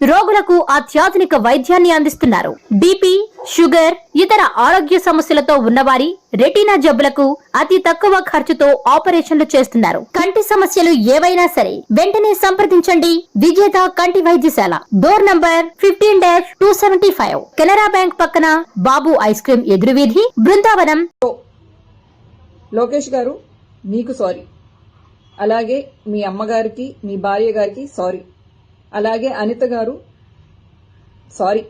రోగులకు అత్యాధునిక వైద్యాన్ని అందిస్తున్నారు. బీపీ షుగర్ ఇతర ఆరోగ్య సమస్యలతో ఉన్నవారి రెటీనా జబ్బులకు అతి తక్కువ ఖర్చుతో ఆపరేషన్లు చేస్తున్నారు. కంటి సమస్యలు ఏవైనా సరే వెంటనే సంప్రదించండి. విజేత కంటి వైద్యశాల. Door number fifteen dash two seventy five. Canara bank పక్కన బాబు ఐస్ క్రీమ్ ఎదురువీధి బృందావనం. లోకేష్ గారు మీకు సారీ. అలాగే మీ అమ్మగారికి మీ భార్య గారికి సారీ. అలాగే అనిత గారు సారీ.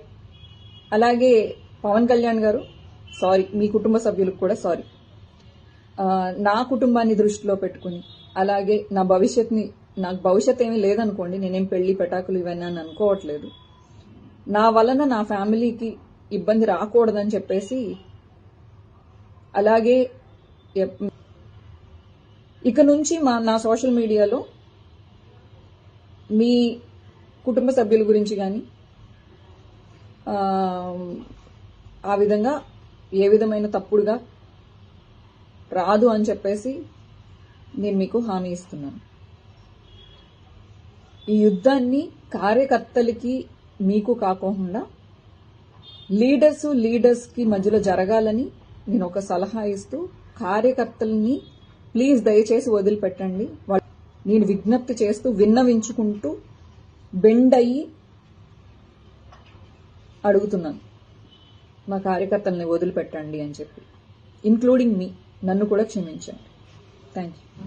అలాగే పవన్ కళ్యాణ్ గారు సారీ. మీ కుటుంబ సభ్యులకు కూడా సారీ. నా కుటుంబాన్ని దృష్టిలో పెట్టుకుని అలాగే నా భవిష్యత్ని నాకు భవిష్యత్ ఏమీ లేదనుకోండి నేనేం పెళ్ళి పెటాకులు ఇవన్నీ అని అనుకోవట్లేదు. నా వలన నా ఫ్యామిలీకి ఇబ్బంది రాకూడదని చెప్పేసి అలాగే ఎప్- ఇక నుంచి మా నా సోషల్ మీడియాలో మీ కుటుంబ సభ్యుల గురించి కానీ ఆ విధంగా ఏ విధమైన తప్పుడుగా రాదు అని చెప్పేసి నేను మీకు హామీ ఇస్తున్నాను. ఈ యుద్ధాన్ని కార్యకర్తలకి మీకు కాకుండా లీడర్స్ లీడర్స్కి మధ్యలో జరగాలని నేను ఒక సలహా ఇస్తూ కార్యకర్తల్ని ప్లీజ్ దయచేసి వదిలిపెట్టండి. నేను విజ్ఞప్తి చేస్తూ విన్నవించుకుంటూ బెండ్ అయ్యి అడుగుతున్నాను. మా కార్యకర్తల్ని వదిలిపెట్టండి అని చెప్పి. ఇన్క్లూడింగ్ మీ నన్ను కూడా క్షమించండి. Thank you